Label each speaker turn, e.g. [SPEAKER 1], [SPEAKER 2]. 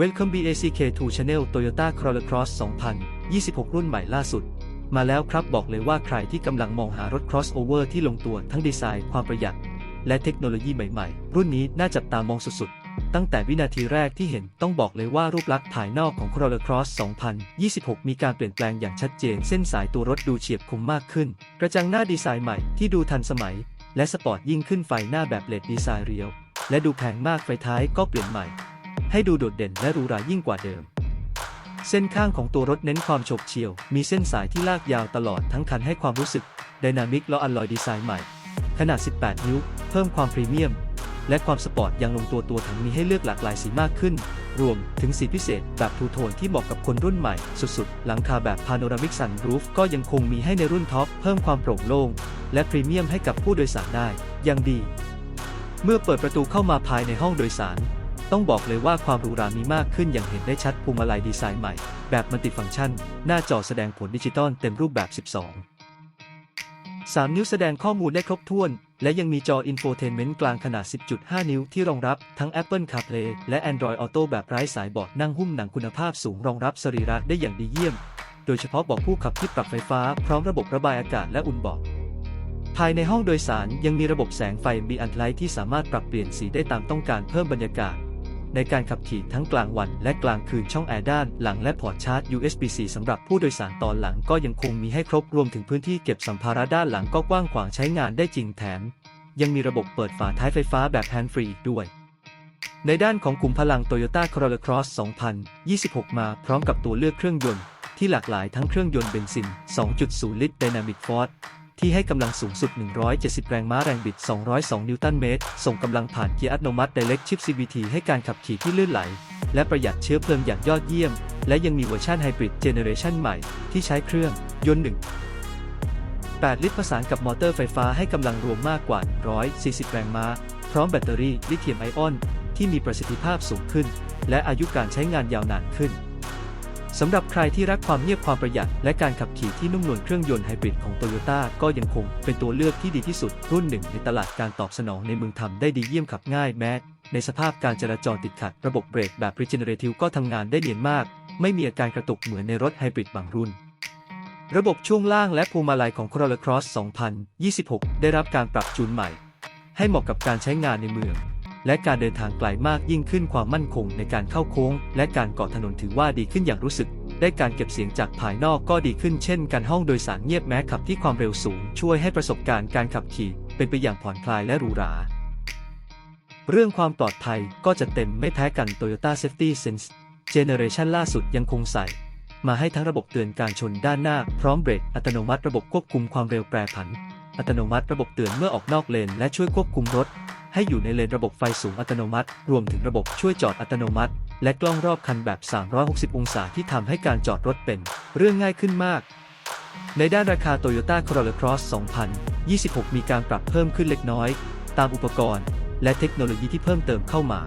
[SPEAKER 1] Welcome BACK to Channel Toyota Corolla Cross 2026 รุ่นใหม่ล่าสุด มาแล้วครับบอกเลยว่าใครที่กำลังมองหารถ crossover ที่ลงตัวทั้งดีไซน์ความประหยัด และเทคโนโลยีใหม่ๆ รุ่นนี้น่าจับตามองสุดๆ ตั้งแต่วินาทีแรกที่เห็นต้องบอกเลยว่ารูปลักษณ์ภายนอกของ Corolla Cross 2026 มีการเปลี่ยนแปลงอย่างชัดเจน เส้นสายตัวรถดูเฉียบคมมากขึ้น กระจังหน้าดีไซน์ใหม่ที่ดูทันสมัย และสปอร์ตยิ่งขึ้นไฟหน้าแบบเลดดีไซน์เรียว และดูแพงมากไฟท้ายก็เปลี่ยนใหม่ ให้ดูโดดเด่นและหรูหรายิ่งกว่าเดิม เส้นข้างของตัวรถเน้นความโฉบเฉี่ยว มีเส้นสายที่ลากยาวตลอดทั้งคันให้ความรู้สึกไดนามิกและอลลอยดีไซน์ใหม่ ขนาด 18 นิ้ว เพิ่มความพรีเมียม และความสปอร์ตยังลงตัวตัวถังมีให้เลือกหลากหลายสีมากขึ้น รวมถึงสีพิเศษแบบทูโทนที่เหมาะกับคนรุ่นใหม่ สุดๆ หลังคาแบบพาโนรามิกซันรูฟก็ยังคงมีให้ในรุ่นท็อปเพิ่มความโปร่งโล่งและพรีเมียมให้กับผู้โดยสารได้อย่างดี เมื่อเปิดประตูเข้ามาภายในห้องโดยสาร ต้องบอกเลยว่าความหรูหรามีมากขึ้นอย่างเห็นได้ชัดพวงมาลัยดีไซน์ใหม่ แบบมัลติฟังก์ชัน หน้าจอแสดงผลดิจิตอลเต็มรูปแบบ 12 3 นิ้วแสดงข้อมูลได้ครบถ้วน และยังมีจออินโฟเทนเมนต์กลางขนาด 10.5 นิ้วที่รองรับทั้ง Apple CarPlay และ Android Auto แบบไร้สายบาะนั่งหุ้มหนังคุณภาพสูงรองรับสรีระได้อย่างดีเยี่ยม โดยเฉพาะบาะผู้ขับที่ปรับไฟฟ้าพร้อมระบบระบายอากาศและอุ่นเบาะภายในห้องโดยสารยังมีระบบแสงไฟมีอันไลท์ที่สามารถปรับเปลี่ยนสีได้ตามต้องการเพิ่มบรรยากาศ ในการขับขี่ทั้งกลางวันและกลางคืนช่องแอร์ด้านหลังและพอร์ตชาร์จ USB-C สำหรับผู้โดยสารตอนหลังก็ยังคงมีให้ครบรวมถึงพื้นที่เก็บสัมภาระด้านหลังก็กว้างขวางใช้งานได้จริงแถม ยังมีระบบเปิดฝาท้ายไฟฟ้าแบบแฮนด์ฟรีอีกด้วยในด้านของกลุ่มพลัง Toyota Corolla Cross 2026 มาพร้อมกับตัวเลือกเครื่องยนต์ ที่หลากหลายทั้งเครื่องยนต์เบนซิน 2.0 ลิตร Dynamic Force ที่ให้กำลังสูงสุด 170 แรงม้าแรงบิด 202 นิวตันเมตร ส่งกำลังผ่านเกียร์อัตโนมัติ Direct Shift CVT ให้การขับขี่ที่ลื่นไหล และประหยัดเชื้อเพลิงอย่างยอดเยี่ยม และยังมีเวอร์ชันไฮบริดเจเนเรชันใหม่ที่ใช้เครื่อง ยนต์ 1 8 ลิตรผสานกับมอเตอร์ไฟฟ้าให้กำลังรวมมากกว่า 140 แรงม้า พร้อมแบตเตอรี่ลิเธียมไอออน ที่มีประสิทธิภาพสูงขึ้น และอายุการใช้งานยาวนานขึ้น สำหรับใครที่รักความเงียบความประหยัด และการขับขี่ที่นุ่มนวลเครื่องยนต์ไฮบริดของโตโยต้าก็ยังคงเป็นตัวเลือกที่ดีที่สุดรุ่นหนึ่งในตลาดการตอบสนองในเมืองทำได้ดีเยี่ยมขับง่ายแม้ ในสภาพการจราจรติดขัดระบบเบรกแบบ regenerative ก็ทำงานได้เนียนมาก ไม่มีอาการกระตุกเหมือนในรถไฮบริดบางรุ่น ระบบช่วงล่างและพวงมาลัยของ Corolla Cross 2026 ได้รับการปรับจูนใหม่ ให้เหมาะกับการใช้งานในเมือง และการเดินทางไกลมากยิ่งขึ้นความมั่นคงในการเข้าโค้ง และการเกาะถนนถือว่าดีขึ้นอย่างรู้สึก ได้การเก็บเสียงจากภายนอกก็ดีขึ้นเช่นกันห้องโดยสารเงียบแม้ขับที่ความเร็วสูง ช่วยให้ประสบการณ์การขับขี่ เป็นไปอย่างผ่อนคลายและหรูหราเรื่องความปลอดภัยก็จะเต็มไม่แพ้กัน Toyota Safety Sense Generation ล่าสุดยังคงใส่ มาให้ทั้งระบบเตือนการชนด้านหน้า พร้อมเบรกอัตโนมัติระบบควบคุมความเร็วแปรผัน อัตโนมัติระบบเตือนเมื่อออกนอกเลน และช่วยควบคุมรถ ให้อยู่ในเลนระบบไฟสูงอัตโนมัติ รวมถึงระบบช่วยจอดอัตโนมัติ และกล้องรอบคันแบบ 360 องศาที่ทำให้การจอดรถเป็น เรื่องง่ายขึ้นมาก ในด้านราคา Toyota Corolla Cross 2026 มีการปรับเพิ่มขึ้นเล็กน้อย ตามอุปกรณ์ และเทคโนโลยีที่เพิ่มเติมเข้ามา